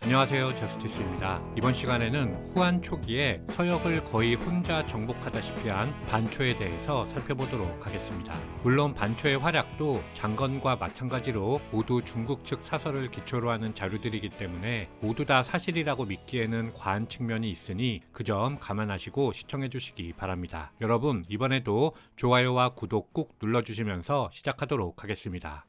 안녕하세요. 저스티스입니다. 이번 시간에는 후한 초기에 서역을 거의 혼자 정복하다시피 한 반초에 대해서 살펴보도록 하겠습니다. 물론 반초의 활약도 장건과 마찬가지로 모두 중국 측 사설을 기초로 하는 자료들이기 때문에 모두 다 사실이라고 믿기에는 과한 측면이 있으니 그 점 감안하시고 시청해 주시기 바랍니다. 여러분, 이번에도 좋아요와 구독 꾹 눌러주시면서 시작하도록 하겠습니다.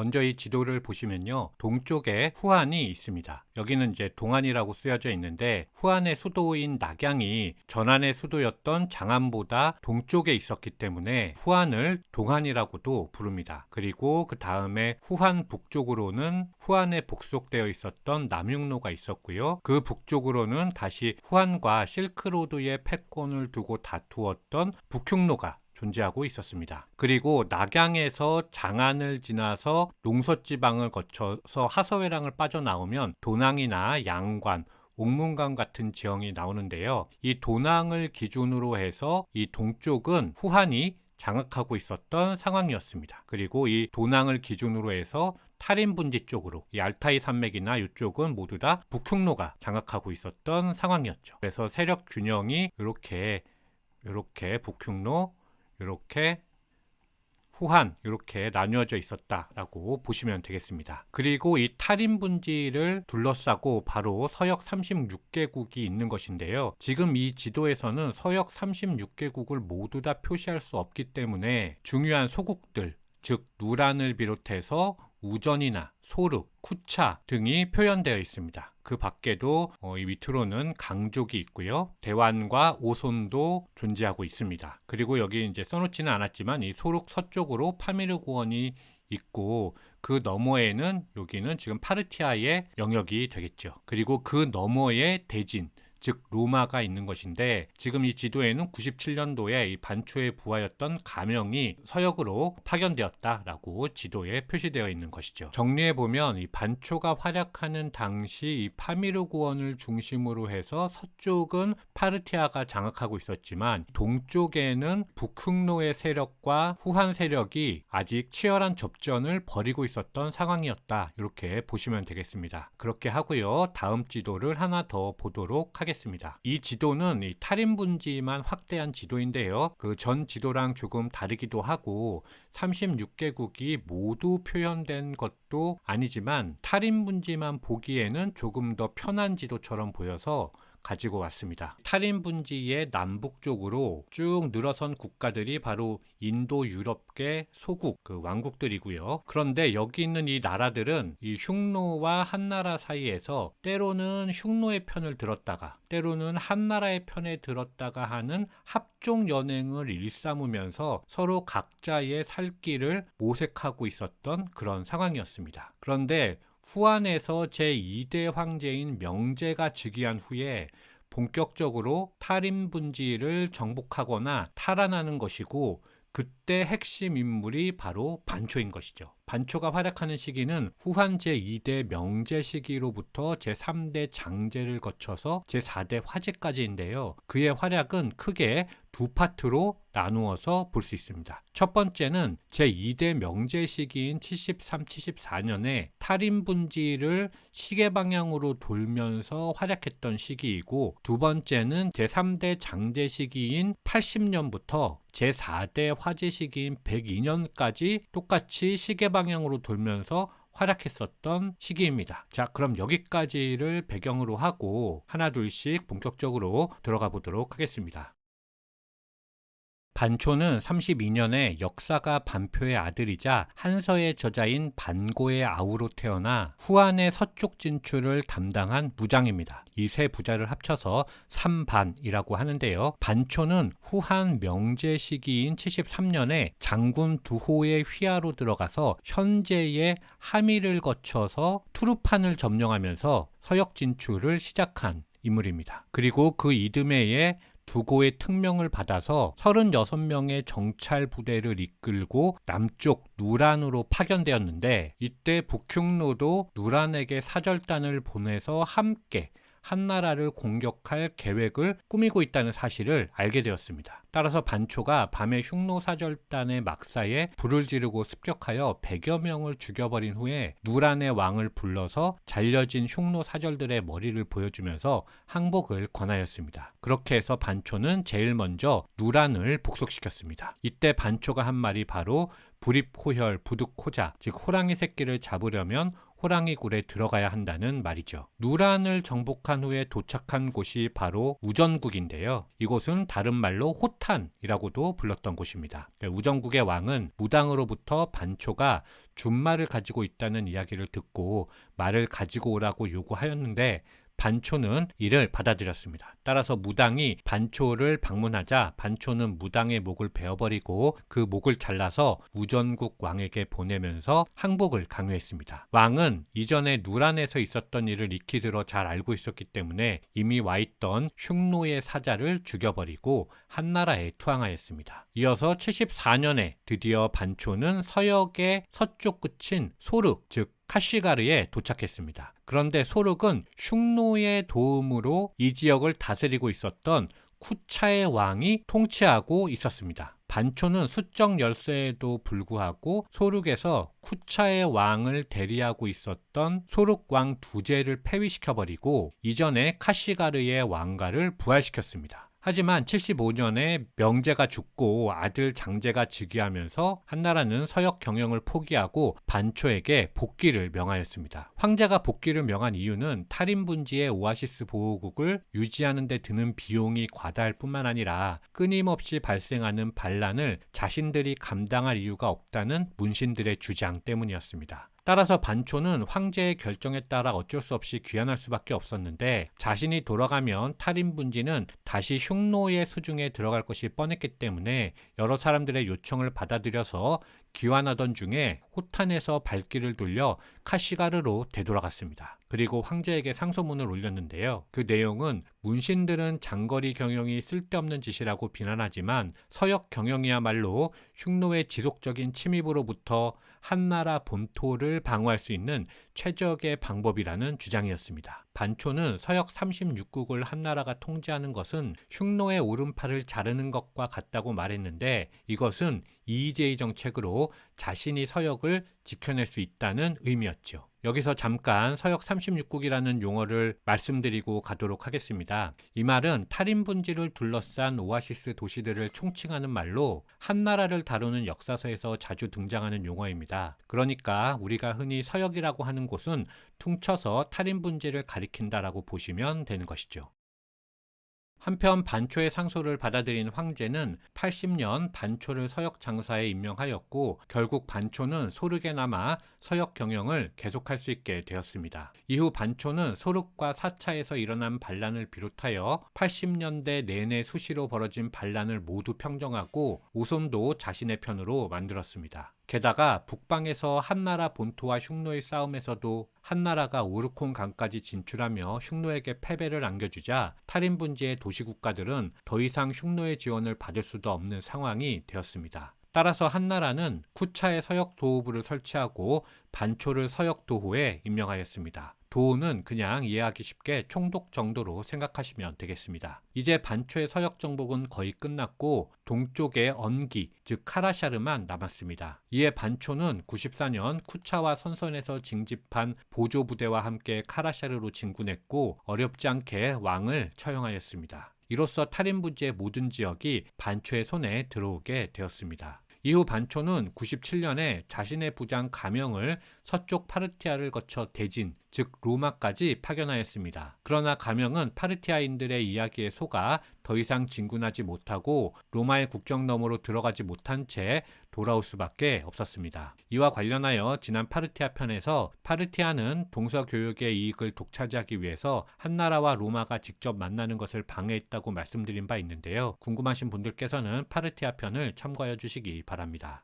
먼저 이 지도를 보시면요. 동쪽에 후안이 있습니다. 여기는 이제 동안이라고 쓰여져 있는데 후안의 수도인 낙양이 전안의 수도였던 장안보다 동쪽에 있었기 때문에 후안을 동안이라고도 부릅니다. 그리고 그 다음에 후안 북쪽으로는 후안에 복속되어 있었던 남육로가 있었고요. 그 북쪽으로는 다시 후안과 실크로드의 패권을 두고 다투었던 북흉로가 존재하고 있었습니다. 그리고 낙양에서 장안을 지나서 농서지방을 거쳐서 하서회랑을 빠져나오면 도낭이나 양관, 옥문강 같은 지형이 나오는데요. 이 도낭을 기준으로 해서 이 동쪽은 후한이 장악하고 있었던 상황이었습니다. 그리고 이 도낭을 기준으로 해서 탈인 분지 쪽으로 이 알타이 산맥이나 이쪽은 모두 다 북흉로가 장악하고 있었던 상황이었죠. 그래서 세력 균형이 이렇게 이렇게 북흉로 이렇게 후한 이렇게 나뉘어져 있었다라고 보시면 되겠습니다. 그리고 이 탈인 분지를 둘러싸고 바로 서역 36개국이 있는 것인데요. 지금 이 지도에서는 서역 36개국을 모두 다 표시할 수 없기 때문에 중요한 소국들, 즉 누란을 비롯해서 우전이나 소륵, 쿠차 등이 표현되어 있습니다. 그 밖에도 어, 이 밑으로는 강족이 있고요. 대완과 오손도 존재하고 있습니다. 그리고 여기 이제 써놓지는 않았지만 이 소륵 서쪽으로 파미르 고원이 있고 그 너머에는 여기는 지금 파르티아의 영역이 되겠죠. 그리고 그 너머에 대진 즉 로마가 있는 것인데 지금 이 지도에는 97년도에 이 반초의 부하였던 가명이 서역으로 파견되었다라고 지도에 표시되어 있는 것이죠. 정리해 보면 이 반초가 활약하는 당시 이 파미르 고원을 중심으로 해서 서쪽은 파르티아가 장악하고 있었지만 동쪽에는 북흥로의 세력과 후한 세력이 아직 치열한 접전을 벌이고 있었던 상황이었다. 이렇게 보시면 되겠습니다. 그렇게 하고요. 다음 지도를 하나 더 보도록 하겠습니다. 하겠습니다. 이 지도는 이 탈인 분지만 확대한 지도인데요. 그 전 지도랑 조금 다르기도 하고 36개국이 모두 표현된 것도 아니지만 탈인 분지만 보기에는 조금 더 편한 지도처럼 보여서 가지고 왔습니다. 탈인 분지의 남북 쪽으로 쭉 늘어선 국가들이 바로 인도 유럽계 소국 그 왕국들이고요. 그런데 여기 있는 이 나라들은 이 흉노와 한나라 사이에서 때로는 흉노의 편을 들었다가 때로는 한나라의 편에 들었다가 하는 합종 연행을 일삼으면서 서로 각자의 살 길을 모색하고 있었던 그런 상황이었습니다. 그런데 후안에서 제2대 황제인 명제가 즉위한 후에 본격적으로 탈인 분지를 정복하거나 탈환하는 것이고 그 때 핵심 인물이 바로 반초인 것이죠. 반초가 활약하는 시기는 후한 제2대 명제 시기로부터 제3대 장제를 거쳐서 제4대 화제까지인데요. 그의 활약은 크게 두 파트로 나누어서 볼 수 있습니다. 첫 번째는 제2대 명제 시기인 73, 74년에 탈인 분지를 시계 방향으로 돌면서 활약했던 시기이고 두 번째는 제3대 장제 시기인 80년부터 제4대 화제 시기 인 102년까지 똑같이 시계 방향으로 돌면서 활약했었던 시기입니다. 자, 그럼 여기까지를 배경으로 하고 하나둘씩 본격적으로 들어가 보도록 하겠습니다. 반초는 32년에 역사가 반표의 아들이자 한서의 저자인 반고의 아우로 태어나 후안의 서쪽 진출을 담당한 무장입니다. 이 세 부자를 합쳐서 삼반이라고 하는데요. 반초는 후한 명제 시기인 73년에 장군 두호의 휘하로 들어가서 현재의 하미를 거쳐서 투르판을 점령하면서 서역 진출을 시작한 인물입니다. 그리고 그 이듬해에 두고의 특명을 받아서 36명의 정찰 부대를 이끌고 남쪽 누란으로 파견되었는데 이때 북흉로도 누란에게 사절단을 보내서 함께 한나라를 공격할 계획을 꾸미고 있다는 사실을 알게 되었습니다. 따라서 반초가 밤에 흉노사절단의 막사에 불을 지르고 습격하여 100여 명을 죽여버린 후에 누란의 왕을 불러서 잘려진 흉노사절들의 머리를 보여주면서 항복을 권하였습니다. 그렇게 해서 반초는 제일 먼저 누란을 복속시켰습니다. 이때 반초가 한 말이 바로 불입호혈 부득호자 즉 호랑이 새끼를 잡으려면 호랑이 굴에 들어가야 한다는 말이죠. 누란을 정복한 후에 도착한 곳이 바로 우전국인데요. 이곳은 다른 말로 호탄이라고도 불렀던 곳입니다. 네, 우전국의 왕은 무당으로부터 반초가 준말을 가지고 있다는 이야기를 듣고 말을 가지고 오라고 요구하였는데 반초는 이를 받아들였습니다. 따라서 무당이 반초를 방문하자 반초는 무당의 목을 베어버리고 그 목을 잘라서 우전국 왕에게 보내면서 항복을 강요했습니다. 왕은 이전에 누란에서 있었던 일을 익히 들어 잘 알고 있었기 때문에 이미 와 있던 흉노의 사자를 죽여버리고 한나라에 투항하였습니다. 이어서 74년에 드디어 반초는 서역의 서쪽 끝인 소르, 즉 카시가르에 도착했습니다. 그런데 소륵은 흉노의 도움으로 이 지역을 다스리고 있었던 쿠차의 왕이 통치하고 있었습니다. 반초는 수적 열세에도 불구하고 소륵에서 쿠차의 왕을 대리하고 있었던 소륵왕 두제를 폐위시켜버리고 이전에 카시가르의 왕가를 부활시켰습니다. 하지만 75년에 명제가 죽고 아들 장제가 즉위하면서 한나라는 서역 경영을 포기하고 반초에게 복귀를 명하였습니다. 황제가 복귀를 명한 이유는 탈인 분지의 오아시스 보호국을 유지하는 데 드는 비용이 과다할 뿐만 아니라 끊임없이 발생하는 반란을 자신들이 감당할 이유가 없다는 문신들의 주장 때문이었습니다. 따라서 반초는 황제의 결정에 따라 어쩔 수 없이 귀환할 수밖에 없었는데 자신이 돌아가면 탈인 분지는 다시 흉노의 수중에 들어갈 것이 뻔했기 때문에 여러 사람들의 요청을 받아들여서 귀환하던 중에 호탄에서 발길을 돌려 카시가르로 되돌아갔습니다. 그리고 황제에게 상소문을 올렸는데요. 그 내용은 문신들은 장거리 경영이 쓸데없는 짓이라고 비난하지만 서역 경영이야말로 흉노의 지속적인 침입으로부터 한나라 본토를 방어할 수 있는 최적의 방법이라는 주장이었습니다. 반초는 서역 36국을 한나라가 통제하는 것은 흉노의 오른팔을 자르는 것과 같다고 말했는데 이것은 EJ 정책으로 자신이 서역을 지켜낼 수 있다는 의미였죠. 여기서 잠깐 서역 36국이라는 용어를 말씀드리고 가도록 하겠습니다. 이 말은 탈인 분지를 둘러싼 오아시스 도시들을 총칭하는 말로 한 나라를 다루는 역사서에서 자주 등장하는 용어입니다. 그러니까 우리가 흔히 서역이라고 하는 곳은 퉁쳐서 탈인 분지를 가리킨다라고 보시면 되는 것이죠. 한편 반초의 상소를 받아들인 황제는 80년 반초를 서역 장사에 임명하였고 결국 반초는 소륵에 남아 서역 경영을 계속할 수 있게 되었습니다. 이후 반초는 소륵과 사차에서 일어난 반란을 비롯하여 80년대 내내 수시로 벌어진 반란을 모두 평정하고 오손도 자신의 편으로 만들었습니다. 게다가 북방에서 한나라 본토와 흉노의 싸움에서도 한나라가 오르콘 강까지 진출하며 흉노에게 패배를 안겨주자 탈인 분지의 도시 국가들은 더 이상 흉노의 지원을 받을 수도 없는 상황이 되었습니다. 따라서 한나라는 쿠차의 서역 도호부를 설치하고 반초를 서역 도호에 임명하였습니다. 도호는 그냥 이해하기 쉽게 총독 정도로 생각하시면 되겠습니다. 이제 반초의 서역 정복은 거의 끝났고 동쪽의 언기, 즉 카라샤르만 남았습니다. 이에 반초는 94년 쿠차와 선선에서 징집한 보조 부대와 함께 카라샤르로 진군했고 어렵지 않게 왕을 처형하였습니다. 이로써 탈인 부지의 모든 지역이 반초의 손에 들어오게 되었습니다. 이후 반초는 97년에 자신의 부장 가명을 서쪽 파르티아를 거쳐 대진, 즉 로마까지 파견하였습니다. 그러나 가명은 파르티아인들의 이야기에 속아 더 이상 진군하지 못하고 로마의 국경 너머로 들어가지 못한 채 돌아올 수밖에 없었습니다. 이와 관련하여 지난 파르티아 편에서 파르티아는 동서교역의 이익을 독차지하기 위해서 한나라와 로마가 직접 만나는 것을 방해했다고 말씀드린 바 있는데요. 궁금하신 분들께서는 파르티아 편을 참고하여 주시기 바랍니다.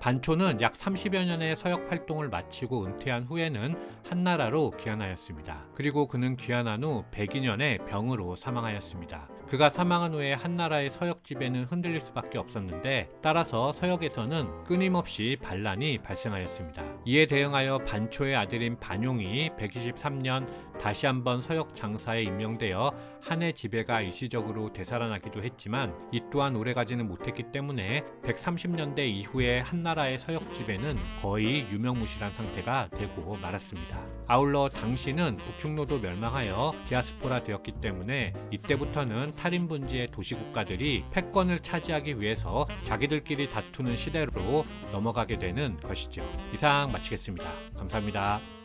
반초는 약 30여 년의 서역 활동을 마치고 은퇴한 후에는 한나라로 귀환하였습니다. 그리고 그는 귀환한 후 102년에 병으로 사망하였습니다. 그가 사망한 후에 한나라의 서역 지배는 흔들릴 수밖에 없었는데 따라서 서역에서는 끊임없이 반란이 발생하였습니다. 이에 대응하여 반초의 아들인 반용이 123년 다시 한번 서역 장사에 임명되어 한해 지배가 일시적으로 되살아나기도 했지만 이 또한 오래가지는 못했기 때문에 130년대 이후에 한나라의 서역 지배는 거의 유명무실한 상태가 되고 말았습니다. 아울러 당시는 북중로도 멸망하여 디아스포라 되었기 때문에 이때부터는 탈인 분지의 도시 국가들이 패권을 차지하기 위해서 자기들끼리 다투는 시대로 넘어가게 되는 것이죠. 이상 마치겠습니다. 감사합니다.